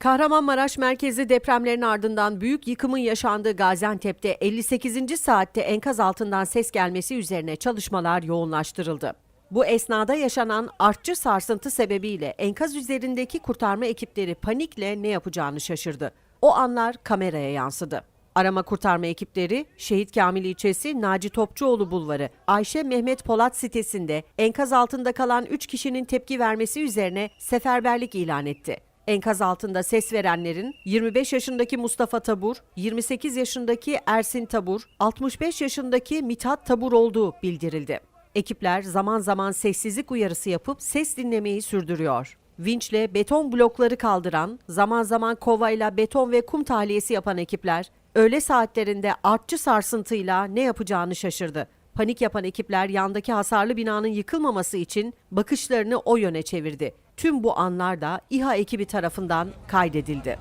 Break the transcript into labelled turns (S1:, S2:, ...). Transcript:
S1: Kahramanmaraş merkezi depremlerin ardından büyük yıkımın yaşandığı Gaziantep'te 58. saatte enkaz altından ses gelmesi üzerine çalışmalar yoğunlaştırıldı. Bu esnada yaşanan artçı sarsıntı sebebiyle enkaz üzerindeki kurtarma ekipleri panikle ne yapacağını şaşırdı. O anlar kameraya yansıdı. Arama kurtarma ekipleri Şehit Kamil ilçesi Naci Topçuoğlu Bulvarı Ayşe Mehmet Polat sitesinde enkaz altında kalan 3 kişinin tepki vermesi üzerine seferberlik ilan etti. Enkaz altında ses verenlerin 25 yaşındaki Mustafa Tabur, 28 yaşındaki Ersin Tabur, 65 yaşındaki Mithat Tabur olduğu bildirildi. Ekipler zaman zaman sessizlik uyarısı yapıp ses dinlemeyi sürdürüyor. Vinçle beton blokları kaldıran, zaman zaman kovayla beton ve kum tahliyesi yapan ekipler, öğle saatlerinde artçı sarsıntıyla ne yapacağını şaşırdı. Panik yapan ekipler yandaki hasarlı binanın yıkılmaması için bakışlarını o yöne çevirdi. Tüm bu anlar da İHA ekibi tarafından kaydedildi.